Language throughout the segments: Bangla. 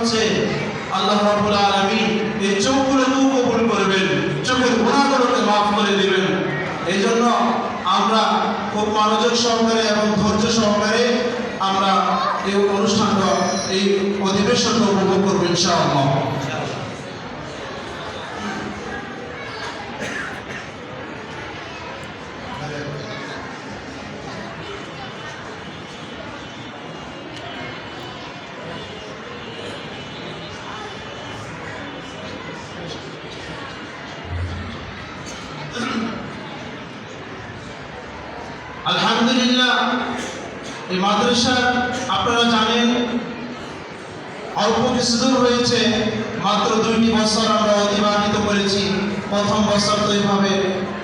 হচ্ছে আল্লাহ রাব্বুল আলামিন এই চোখগুলো কবুল করবেন, চোখের গুণাগুলোকে মাফ করে দিবেন। এই জন্য আমরা খুব মনোযোগ সহকারে এবং ধৈর্য সহকারে আমরা এই অনুষ্ঠানটা, এই অধিবেশনটা উপভোগ করব ইনশাআল্লাহ। আলহামদুলিল্লাহ, এই মাদ্রাসা আপনারা জানেন, অল্প কিছু দূর হয়েছে, মাত্র দুইটি বছর আমরা অতিবাহিত করেছি। প্রথম বছর তো এইভাবে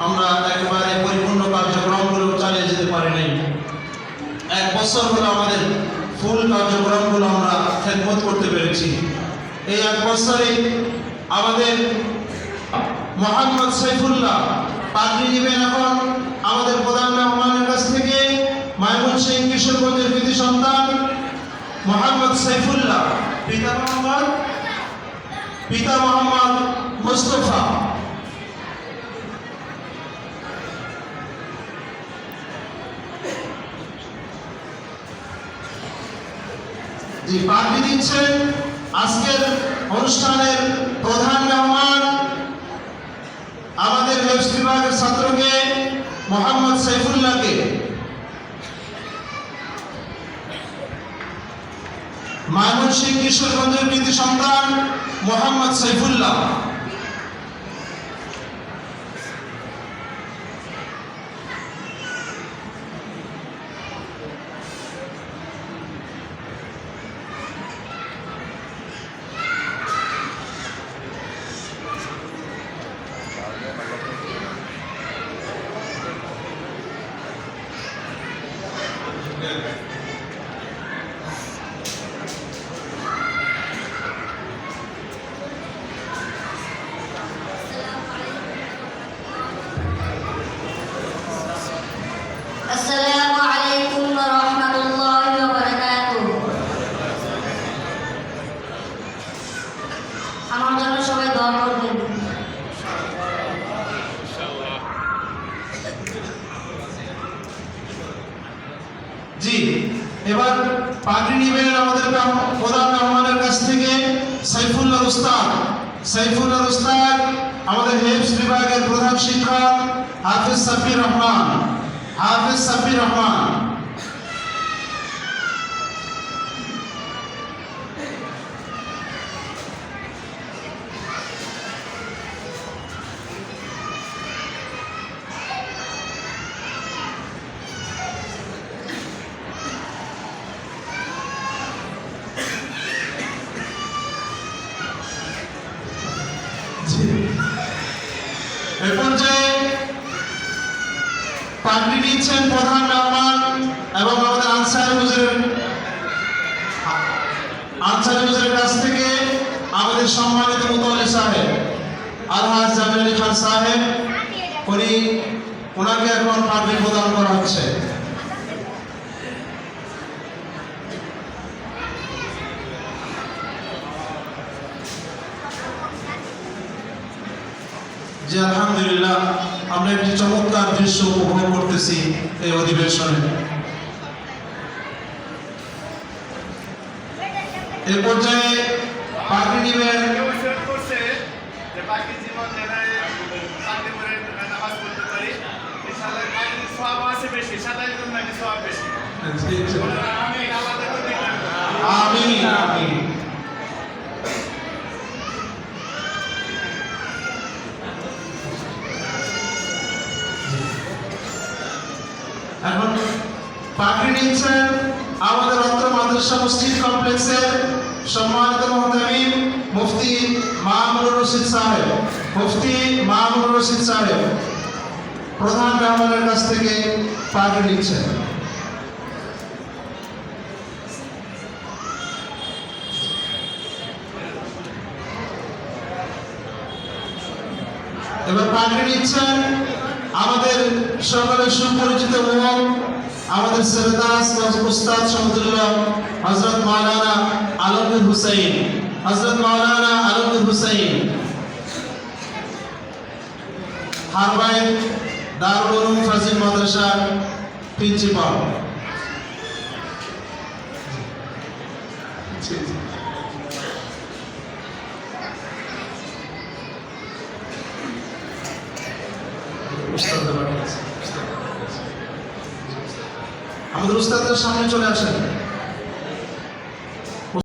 আমরা একেবারে পরিপূর্ণ কার্যক্রমগুলো চালিয়ে যেতে পারি নাই। এক বছর হলো আমাদের ফুল কার্যক্রমগুলো আমরা খেদমত করতে পেরেছি। এই এক বছরে আমাদের মোহাম্মদ সাইফুল্লাহ পাগড়ি নেবেন এখন আমাদের প্রধান মেহমানের কাছ সিং কিশোরগঞ্জের কৃতি সন্তান মোহাম্মদ সাইফুল্লাহ পিতা মোহাম্মদ পিতা মোহাম্মদ মুস্তফা। দিচ্ছেন আজকের অনুষ্ঠানের প্রধান মেহমান আমাদের হেফস বিভাগের ছাত্রকে মোহাম্মদ সাইফুল্লাহকে ময়মনসিংহ কিশোরগঞ্জের কৃতি সন্তান মোহাম্মদ সাইফুল্লাহ। জি, এবার পাগড়ি নিবেন আমাদের প্রধান মেহমানের কাছ থেকে সাইফুল্লাহ উস্তাদ। সাইফুল্লাহ আমাদের হেফস বিভাগের প্রধান শিক্ষক হাফিজ সাব্বির রহমান। হাফিজ সাব্বির রহমান জি। এ পর্যায়ে পাগড়ি নিচ্ছেন প্রধান মেহমান এবং আমাদের আনসার হুজুরের আনসার হুজুরের কাছ থেকে আমাদের সম্মানিত মুতওয়ালি সাহেব, আলহাজ জামিল আলী খান সাহেব, উনি ওনাকে এখন পাগড়ি প্রদান করা হচ্ছে। জি, আলহামদুলিল্লাহ। আমরা একটি চমৎকার দৃশ্য উপভোগ করতেছি এই অধিবেশনে। এ পর্যায়ে পাগড়ি নিবেন অনুসরণ করছে এখন পাগড়ি নিচ্ছেন আমাদের অত্র মাদ্রাসা মসজিদ কমপ্লেক্সের সম্মানিত মহতামিম মুফতি মাহমুদুর রশিদ সাহেব। মুফতি মাহমুদুর রশিদ সাহেব, প্রধান মেহমানের কাছ থেকে পাগড়ি নিচ্ছেন এবার পাগড়ি নিচ্ছেন আমাদের সকলের সুপরিচিত মুখ আমাদের সরদাস উস্তাদ সমতুল্লাহ হজরত মাওলানা আলমগীর হুসাইন। হজরত মাওলানা আলমগীর হুসাইন। হারবাই দারুল ফাজিল মাদ্রাসার প্রিন্সিপাল। আমাদের উস্তাদের সামনে চলে আসেন।